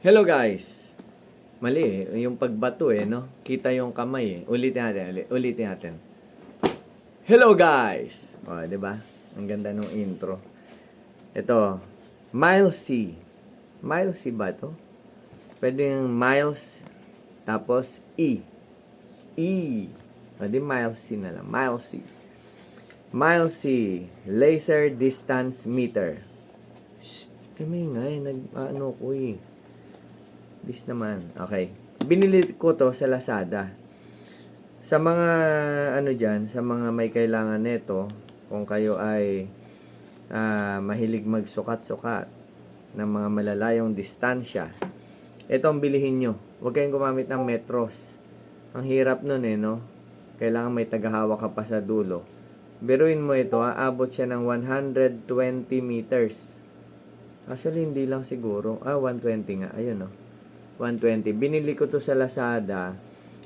Hello guys! Mali eh. Yung pagbato eh, no? Kita yung kamay eh. Ulitin natin. uli- Ulitin natin. Hello guys! O, di ba? Ang ganda ng intro. Ito. Miles C. Miles C ba to? Pwede yung Miles tapos E. E. O, di Miles C na lang. Miles C. Miles C. Laser Distance Meter. Shh, kami nga eh. Nag, ano ko eh. This naman. Okay. Binili ko to sa Lazada. Sa mga ano diyan, sa mga may kailangan nito, kung kayo ay ah, mahilig magsukat-sukat ng mga malalayong distansya, ito ang bilihin nyo. Huwag kayong gumamit ng metros. Ang hirap nun eh, no? Kailangan may tagahawak ka pa sa dulo. Biruin mo ito, aabot siya ng 120 meters. Actually, hindi lang siguro. Ah, 120 nga. Ayun, no? 120. Binili ko to sa Lazada.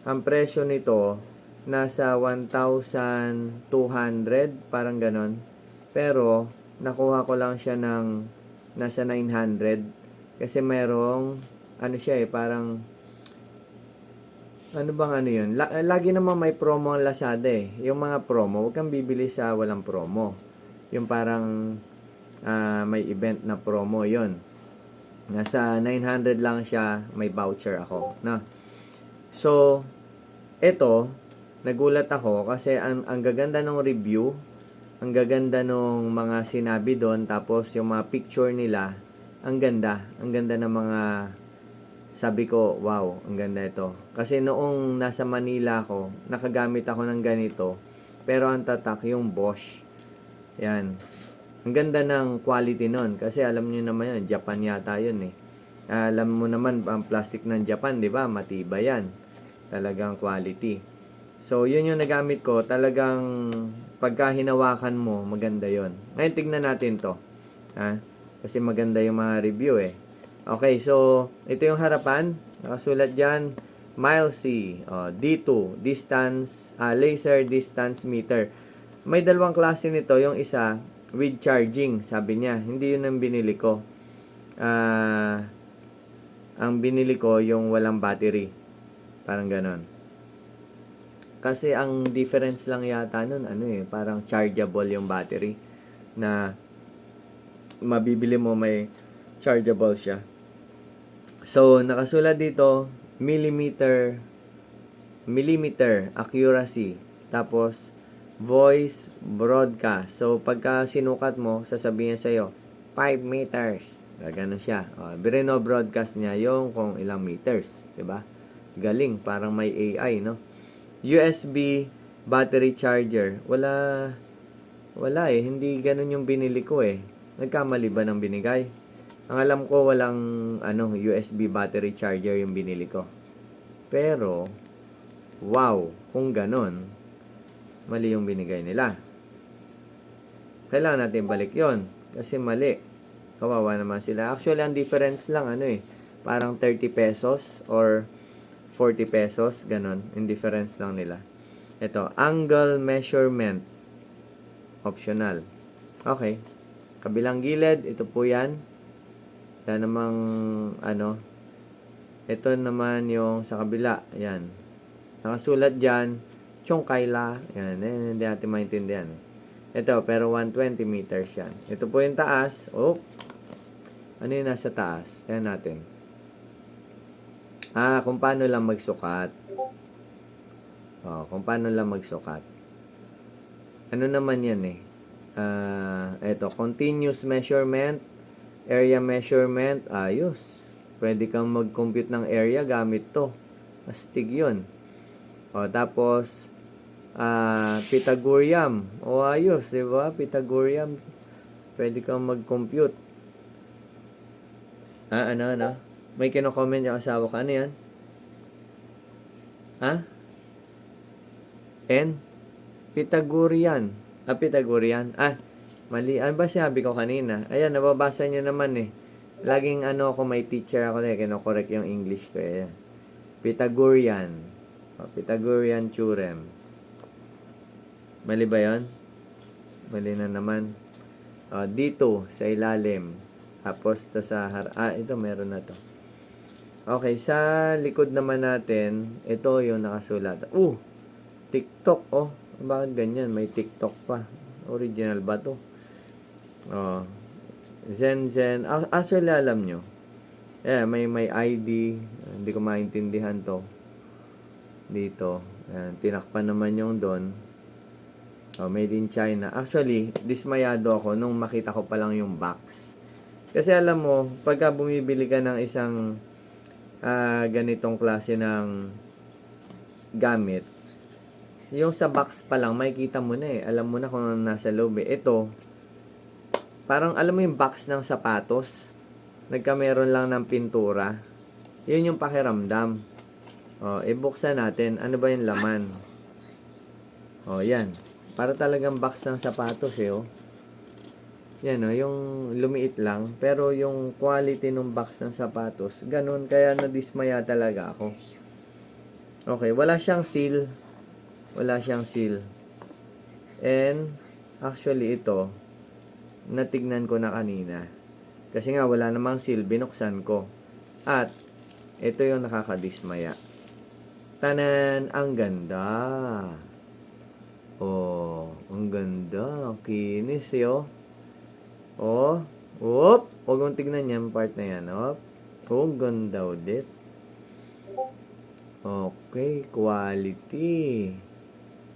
Ang presyo nito, nasa 1,200, parang ganon. Pero, nakuha ko lang siya ng nasa 900. Kasi merong, ano siya eh, parang, ano bang ano yun? La- lagi naman may promo ang Lazada eh. Yung mga promo, huwag kang bibili sa walang promo. Yung parang, ah, may event na promo yon Nasa 900 lang siya, may voucher ako. Na. So, ito, nagulat ako kasi ang, ang gaganda ng review, ang gaganda ng mga sinabi doon, tapos yung mga picture nila, ang ganda. Ang ganda ng mga, sabi ko, wow, ang ganda ito. Kasi noong nasa Manila ako, nakagamit ako ng ganito, pero ang tatak yung Bosch. Yan. Ang ganda ng quality nun. Kasi alam niyo naman yun, Japan yata yun eh. Alam mo naman, ang plastic ng Japan, di ba? Matibay yan. Talagang quality. So, yun yung nagamit ko. Talagang pagka hinawakan mo, maganda yon. Ngayon, tignan natin to. Ha? Kasi maganda yung mga review eh. Okay, so, ito yung harapan. Nakasulat dyan, Miles C. Oh, D2, distance, ah, laser distance meter. May dalawang klase nito. Yung isa, with charging, sabi niya. Hindi yun ang binili ko. Ah, ang binili ko yung walang battery. Parang ganon. Kasi ang difference lang yata nun, ano eh, parang chargeable yung battery na mabibili mo may chargeable siya. So, nakasulat dito, millimeter, millimeter accuracy. Tapos, voice broadcast. So, pagka sinukat mo, sasabihin niya sa'yo, 5 meters. Gano'n siya. O, birino broadcast niya yung kung ilang meters. ba? Galing. Parang may AI, no? USB battery charger. Wala, wala eh. Hindi ganun yung binili ko eh. Nagkamali ba ng binigay? Ang alam ko, walang ano, USB battery charger yung binili ko. Pero, wow, kung ganun, mali yung binigay nila. Kailangan natin balik yon Kasi mali. Kawawa naman sila. Actually, ang difference lang, ano eh, parang 30 pesos or 40 pesos, ganun. Yung difference lang nila. Ito, angle measurement. Optional. Okay. Kabilang gilid, ito po yan. Wala namang, ano, ito naman yung sa kabila. Ayan. Nakasulat dyan, Chongkaila. Yan, eh, hindi natin maintindihan. Ito, pero 120 meters yan. Ito po yung taas. Oh, ano yung nasa taas? Yan natin. Ah, kung paano lang magsukat. Oh, kung paano lang magsukat. Ano naman yan eh. Ah, ito, continuous measurement, area measurement, ayos. Pwede kang mag-compute ng area gamit to. Astig yun. O, tapos, ah, Pythagorean. O, ayos, di ba? Pythagorean. Pwede kang mag-compute. Ah, ano, ano? May kino-comment yung asawa ka. Ano yan? Ha? N? Pythagorean. Ah, Pythagorean. Ah, mali. Ano ba sinabi ko kanina? Ayan, nababasa nyo naman eh. Laging ano ako, may teacher ako na kino-correct yung English ko eh. Pythagorean. Oh, Pythagorean theorem. Mali ba yun? Mali na naman. Oh, dito, sa ilalim. Tapos, to sa har... Ah, ito, meron na to. Okay, sa likod naman natin, ito yung nakasulat. Uh, TikTok, oh. Bakit ganyan? May TikTok pa. Original ba to? Oh. Zen Zen. Ah, Actually, alam nyo. Eh, may may ID. Hindi ko maintindihan to. Dito. Ayan, tinakpan naman yung doon. Oh, made in China. Actually, dismayado ako nung makita ko pa lang yung box. Kasi alam mo, pagka bumibili ka ng isang ah, ganitong klase ng gamit, yung sa box pa lang, makikita mo na eh. Alam mo na kung nasa loob eh. Ito, parang alam mo yung box ng sapatos. Nagkameron lang ng pintura. Yun yung pakiramdam. O, ibuksan natin. Ano ba yung laman? O, yan. Para talagang box ng sapatos eh, oh. Yan o, yung lumiit lang. Pero yung quality ng box ng sapatos, ganun. Kaya nadismaya talaga ako. Okay, wala siyang seal. Wala siyang seal. And, actually ito, natignan ko na kanina. Kasi nga, wala namang seal, binuksan ko. At, ito yung nakakadismaya. Tanan, ang ganda. Oh, ang ganda. Kinis, eh, oh. Oh, whoop. Huwag mong tignan yan, part na yan, oh. Oh, ang ganda ulit. Okay, quality.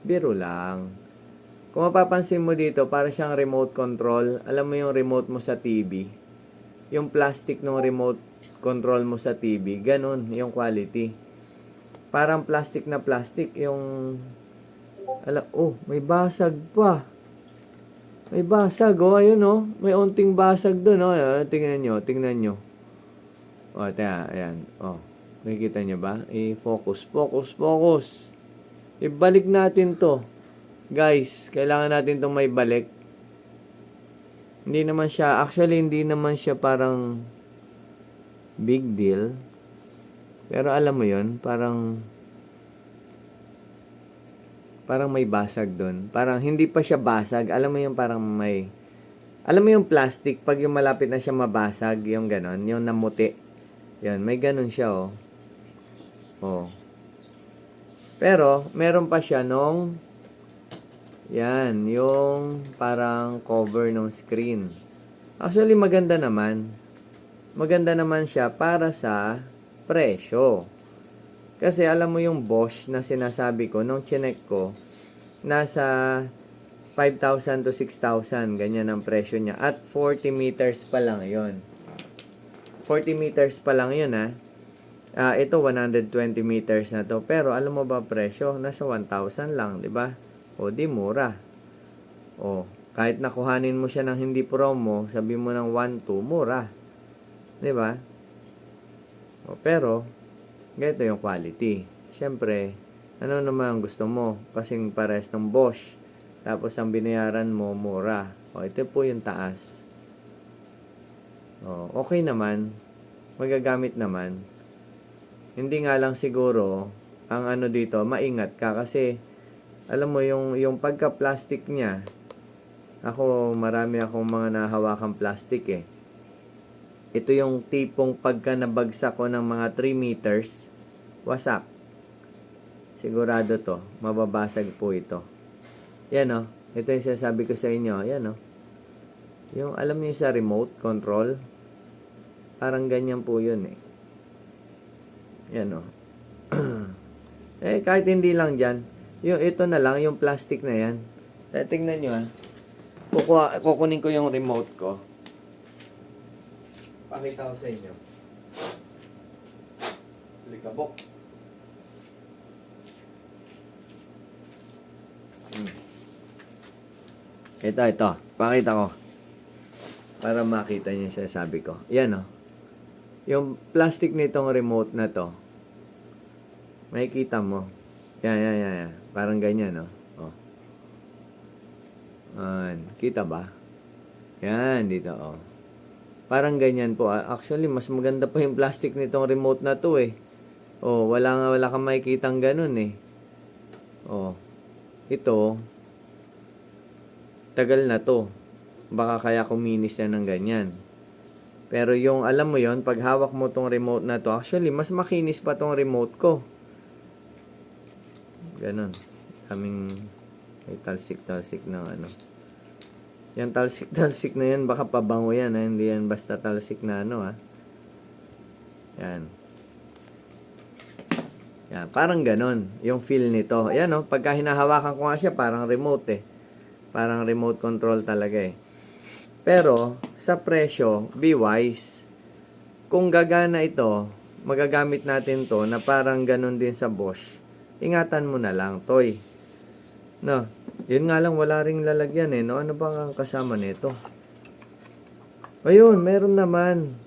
Biro lang. Kung mapapansin mo dito, para siyang remote control. Alam mo yung remote mo sa TV? Yung plastic ng remote control mo sa TV. Ganun, yung quality. Parang plastic na plastic. Yung... Ala, oh, may basag pa. May basag, oh. Ayun, oh. May unting basag doon, oh. Ayan, tingnan nyo, tingnan nyo. Oh, taya, ayan. Oh. Nakikita nyo ba? I-focus, focus, focus. Ibalik natin to. Guys, kailangan natin itong may balik. Hindi naman siya, actually hindi naman siya parang big deal. Pero alam mo yon parang parang may basag doon. Parang hindi pa siya basag. Alam mo yung parang may alam mo yung plastic, pag yung malapit na siya mabasag, yung ganon, yung namuti. Yan, may ganon siya, oh. Oh. Pero, meron pa siya nung yan, yung parang cover ng screen. Actually, maganda naman. Maganda naman siya para sa presyo. Kasi alam mo yung Bosch na sinasabi ko, nung chinek ko, nasa 5,000 to 6,000, ganyan ang presyo niya. At 40 meters pa lang yon 40 meters pa lang yun, ha. Ah, ito 120 meters na to. Pero alam mo ba presyo? Nasa 1,000 lang, 'di ba? O di mura. O kahit nakuhanin mo siya ng hindi promo, sabi mo ng 1 2 mura. 'Di ba? O pero ganito yung quality. Siyempre, ano naman gusto mo? Kasing pares ng Bosch. Tapos ang binayaran mo mura. O ito po yung taas. O, okay naman. Magagamit naman. Hindi nga lang siguro ang ano dito, maingat ka kasi alam mo yung yung pagka-plastic niya. Ako marami akong mga nahawakang plastic eh. Ito yung tipong pagka nabagsak ko ng mga 3 meters, wasak. Sigurado to, mababasag po ito. Yan oh, ito yung sinasabi ko sa inyo, yan oh. Yung alam niyo sa remote control, parang ganyan po yun eh. Yan o. eh, kahit hindi lang dyan. Yung, ito na lang, yung plastic na yan. Eh, tingnan nyo ah. Kukuha, kukunin ko yung remote ko. Pakita ko sa inyo. Likabok. Ito, ito. Pakita ko. Para makita niyo yung sabi ko. Yan oh. Yung plastic nitong remote na to, makikita mo. Yan, yan, yan, yan. Parang ganyan, no? Oh. Yan. Kita ba? Yan, dito, oh. Parang ganyan po. Actually, mas maganda pa yung plastic nitong remote na to, eh. Oh, wala nga, wala kang makikitang ganun, eh. Oh. Ito, tagal na to. Baka kaya kuminis yan ng ganyan. Pero yung alam mo yon pag hawak mo tong remote na to, actually, mas makinis pa tong remote ko. Ganon. Kaming may talsik-talsik ng ano. Yan talsik-talsik na yan, baka pabango yan ha. Hindi yan basta talsik na ano ha. Yan. Yan, parang ganon. Yung feel nito. Yan oh, pagka hinahawakan ko nga siya, parang remote eh. Parang remote control talaga eh. Pero, sa presyo, be wise. Kung gagana ito, magagamit natin to na parang ganon din sa Bosch. Ingatan mo na lang, toy. No, yun nga lang wala ring lalagyan eh. No, ano bang ang kasama nito? Ayun, meron naman.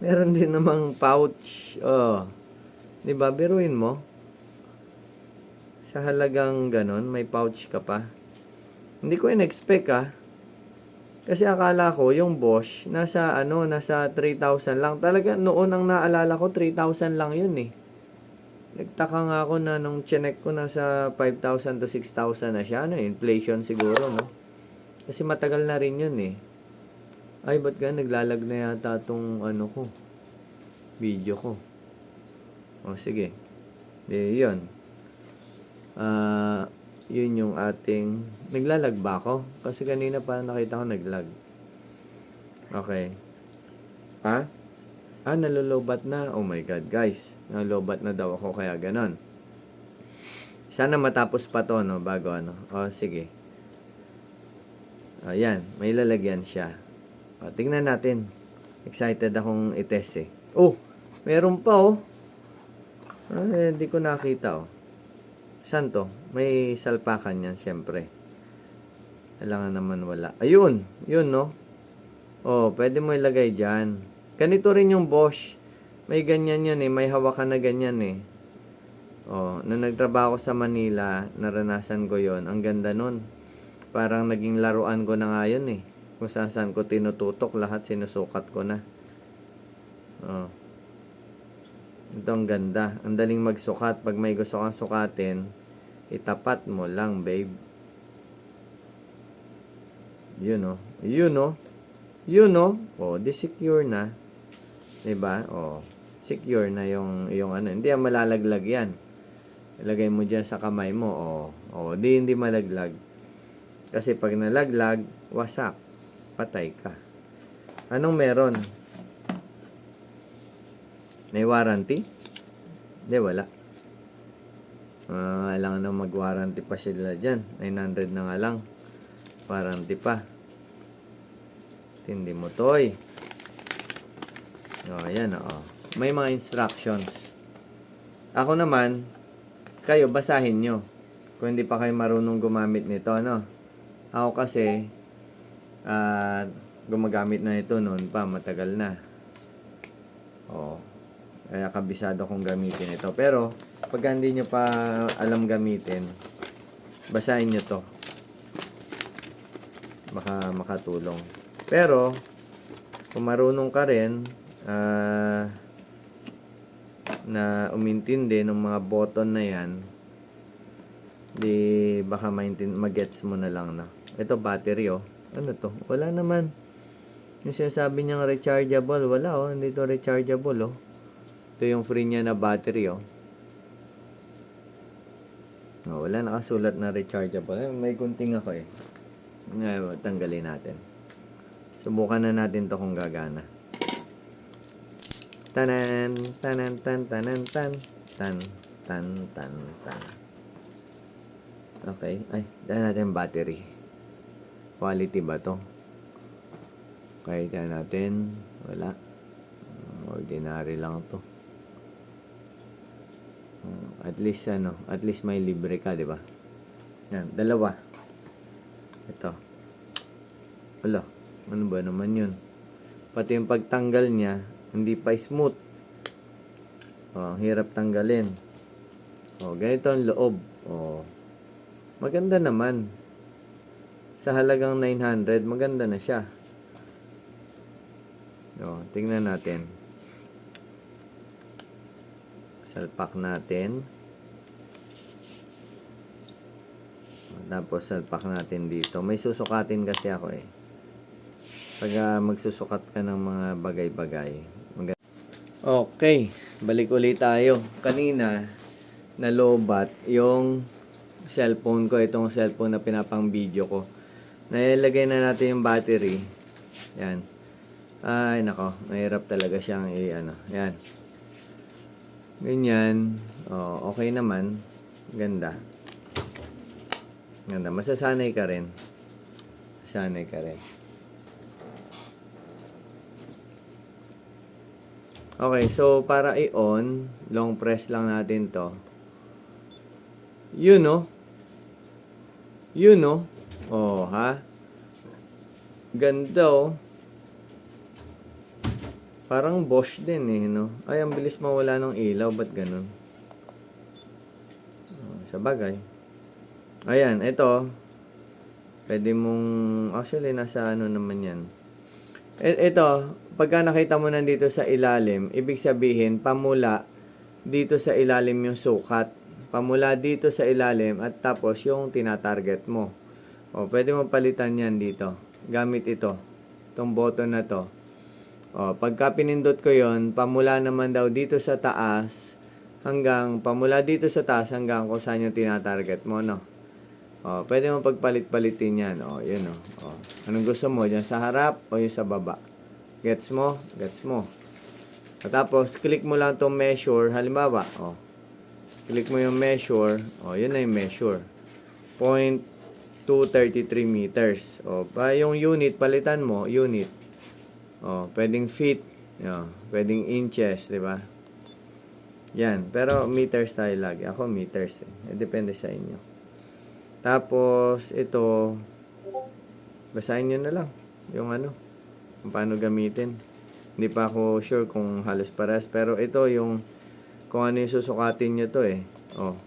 Meron din namang pouch. Oh. 'Di ba? Biruin mo. Sa halagang ganon, may pouch ka pa. Hindi ko in-expect ah. Kasi akala ko yung Bosch nasa ano, nasa 3,000 lang. Talaga noon ang naalala ko 3,000 lang 'yun eh. Nagtaka nga ako na nung chinek ko nasa 5,000 to 6,000 na siya. Ano, inflation siguro, no? Kasi matagal na rin yun eh. Ay, ba't ka naglalag na yata tong ano ko? Video ko. O, sige. Di, yun. Ah, yun yung ating... Naglalag ba ako? Kasi kanina pa nakita ko naglag. Okay. Ha? Ah, nalolobat na. Oh my God, guys. Nalolobat na daw ako kaya ganon. Sana matapos pa to, no? Bago ano. O, sige. Ayan, may lalagyan siya. O, tingnan natin. Excited akong itest eh. Oh, meron pa oh. Ah, eh, di ko nakita oh. Saan to? May salpakan yan, syempre. Kailangan naman wala. Ayun, yun no. Oh, pwede mo ilagay dyan. Ganito rin yung Bosch. May ganyan yan eh. May hawakan na ganyan eh. Oh, nung nagtrabaho sa Manila, naranasan ko yon Ang ganda nun. Parang naging laruan ko na nga yun eh. Kung saan saan ko tinututok, lahat sinusukat ko na. Oh. Ito ang ganda. Ang daling magsukat. Pag may gusto kang sukatin, itapat mo lang, babe. Yun oh. Yun oh. Yun oh. Oh, di secure na. 'Di ba? Oh, secure na yung yung ano. Hindi yan malalaglag 'yan. Ilagay mo diyan sa kamay mo. Oh, oh, di hindi malaglag. Kasi pag nalaglag, wasak. Patay ka. Anong meron? May warranty? Hindi, wala. Uh, kailangan na mag-warranty pa sila dyan. 900 na nga lang. Warranty pa. Hindi mo toy. Oh, ayan oh. May mga instructions. Ako naman, kayo basahin nyo. Kung hindi pa kayo marunong gumamit nito, no? Ako kasi, ah, gumagamit na ito noon pa, matagal na. Oh. Kaya kabisado kong gamitin ito. Pero, pag hindi nyo pa alam gamitin, basahin nyo to. Baka makatulong. Pero, kung marunong ka rin, ah, na umintindi ng mga button na yan, di baka magets mo na lang na. Ito battery oh. Ano to? Wala naman. Yung sinasabi niyang rechargeable, wala oh. Hindi to rechargeable oh. Ito yung free niya na battery oh. Oh, wala nakasulat na rechargeable. Eh, May gunting ako eh. Ngayon, tanggalin natin. Subukan na natin to kung gagana. Tanan, tanan, tan, tanan, tan, tan, tan, tan, tan. Okay. Ay, dahil natin battery. Quality ba to? Okay, dahil natin. Wala. Ordinary lang to. At least ano, at least may libre ka, di ba? Yan, dalawa. Ito. Wala. Ano ba naman yun? Pati yung pagtanggal niya, hindi pa smooth. Oh, ang hirap tanggalin. Oh, ganito ang loob. Oh. Maganda naman. Sa halagang 900, maganda na siya. Oh, tingnan natin. Salpak natin. Tapos salpak natin dito. May susukatin kasi ako eh. Pag ah, magsusukat ka ng mga bagay-bagay. Okay, balik ulit tayo. Kanina, nalobat yung cellphone ko. Itong cellphone na pinapang video ko. Nailagay na natin yung battery. Yan. Ay, nako. Mahirap talaga siyang i, ano. Yan. Ganyan. Oh, okay naman. Ganda. Ganda. Masasanay ka rin. Masasanay ka rin. Okay, so para i-on, long press lang natin to. Yun, no? Yun, no? Oh, ha? Ganda, oh. Parang Bosch din, eh, no? Ay, ang bilis mawala ng ilaw. Ba't ganun? Oh, sa bagay. Ayan, ito. Pwede mong... Actually, nasa ano naman yan. E- ito, pagka nakita mo nandito sa ilalim, ibig sabihin, pamula dito sa ilalim yung sukat. Pamula dito sa ilalim at tapos yung tinatarget mo. O, pwede mo palitan yan dito. Gamit ito. Itong button na to. O, pagka pinindot ko yon pamula naman daw dito sa taas hanggang, pamula dito sa taas hanggang kung saan yung tinatarget mo, no? O, pwede mo pagpalit-palitin yan. O, yun o. o. Anong gusto mo? Diyan sa harap o yung sa baba? Gets mo? Gets mo. At tapos, click mo lang itong measure. Halimbawa, o. Click mo yung measure. O, yun na yung measure. Point 233 meters. O, pa yung unit, palitan mo, unit. O, pwedeng feet. O, pwedeng inches, di ba? Yan. Pero meters tayo lagi. Ako meters eh. Eh, Depende sa inyo. Tapos, ito, basahin nyo na lang yung ano, kung paano gamitin. Hindi pa ako sure kung halos pares, pero ito yung, kung ano yung susukatin nyo to eh. Oh,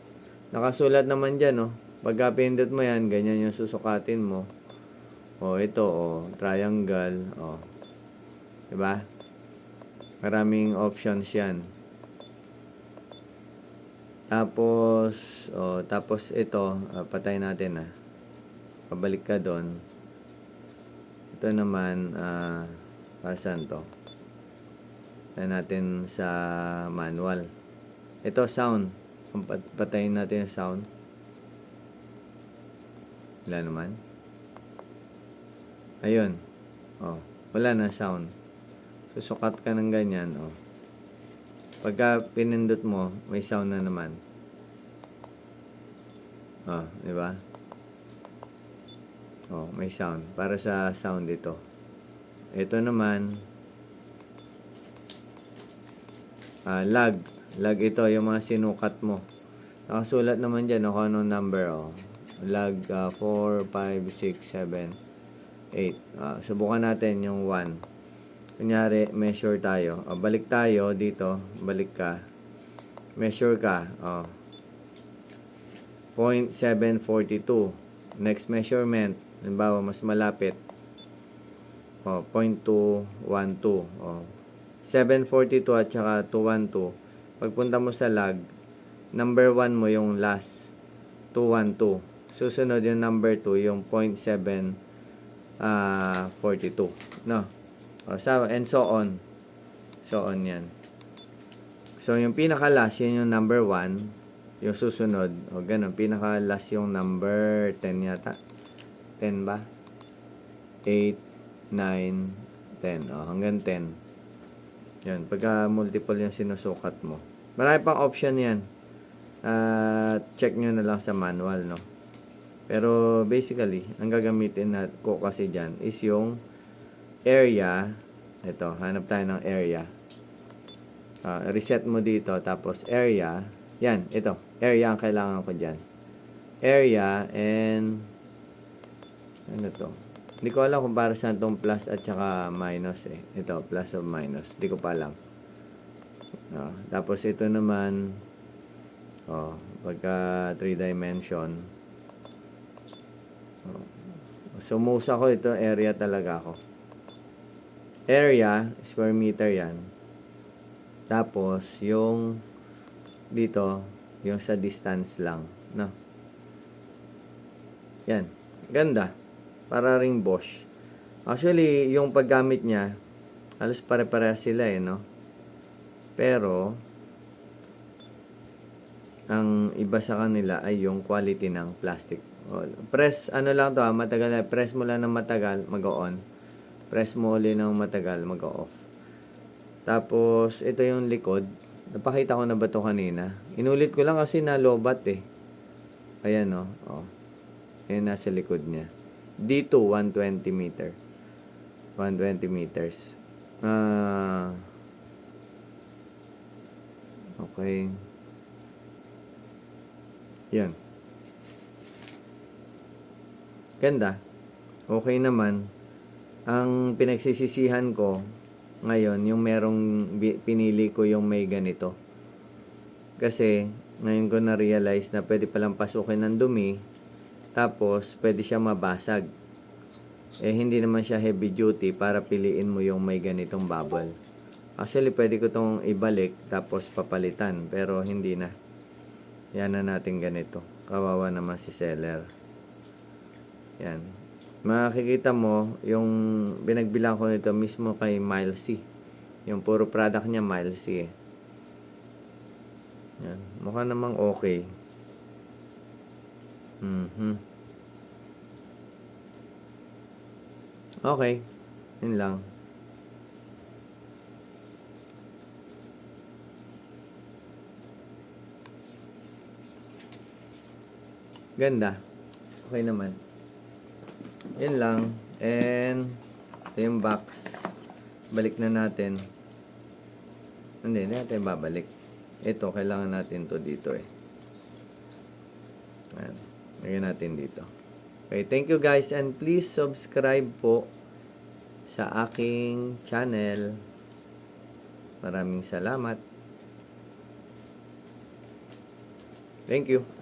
nakasulat naman dyan, oh. Pagka pindot mo yan, ganyan yung susukatin mo. Oh, ito, oh, triangle, oh. Diba? Maraming options yan. Tapos, oh, tapos ito, ah, patay natin ah. Pabalik ka doon. Ito naman, ah, para saan to? Patay natin sa manual. Ito, sound. Patayin natin yung sound. Wala naman. Ayun. Oh, wala na sound. Susukat ka ng ganyan, oh. Pagka pinindot mo, may sound na naman. Oh, di ba? Oh, may sound. Para sa sound ito. Ito naman, ah, lag. Lag ito, yung mga sinukat mo. Nakasulat naman dyan, oh, kung number, oh. Lag ah, 4, 5, 6, 7, 8. Ah, subukan natin yung 1. Kunyari, measure tayo. O, balik tayo dito. Balik ka. Measure ka. O. 0.742. Next measurement. Halimbawa, mas malapit. O, 0.212. O. 742 at saka 212. Pagpunta mo sa lag, number 1 mo yung last. 212. Susunod yung number 2, yung 0.7 ah 42. No? O, sa, and so on. So on yan. So, yung pinaka-last, yun yung number 1. Yung susunod, o ganun, pinaka-last yung number 10 yata. 10 ba? 8, 9, 10. O, hanggang 10. Yan, pagka multiple yung sinusukat mo. Marami pang option yan. At check nyo na lang sa manual, no? Pero basically, ang gagamitin na ko kasi dyan is yung area. Ito, hanap tayo ng area. Ah, reset mo dito, tapos area. Yan, ito. Area ang kailangan ko dyan. Area and ano to? Hindi ko alam kung para saan tong plus at saka minus eh. Ito, plus or minus. Hindi ko pa alam. Ah, tapos ito naman, oh, pagka 3 dimension, oh, sumusa ko ito, area talaga ako. Area, square meter yan. Tapos, yung dito, yung sa distance lang, no? Yan. Ganda. Para ring Bosch. Actually, yung paggamit niya, halos pare-parehas sila eh, no? Pero, ang iba sa kanila ay yung quality ng plastic. Press, ano lang to ha, matagal na, press mo lang ng matagal, mag-on. Press mo ulit ng matagal, mag-off. Tapos, ito yung likod. Napakita ko na ba to kanina? Inulit ko lang kasi nalobat eh. Ayan o. Oh. Ayan nasa likod niya. Dito, 120 meter. 120 meters. Ah... okay. Yan. Ganda. Okay naman. Ang pinagsisisihan ko ngayon, yung merong pinili ko yung may ganito. Kasi, ngayon ko na-realize na pwede palang pasukin ng dumi, tapos pwede siya mabasag. Eh, hindi naman siya heavy duty para piliin mo yung may ganitong bubble. Actually, pwede ko tong ibalik, tapos papalitan, pero hindi na. Yan na natin ganito. Kawawa naman si seller. Yan. Makikita mo, yung binagbilang ko nito mismo kay Milesy. Yung puro product niya Milesy eh. Yan. Mukha namang okay. Mhm. Okay. Yun lang. Ganda. Okay naman. Yun lang. And, ito yung box. Balik na natin. Hindi, hindi natin babalik. Ito, kailangan natin to dito eh. Ayan. Lagyan natin dito. Okay, thank you guys and please subscribe po sa aking channel. Maraming salamat. Thank you.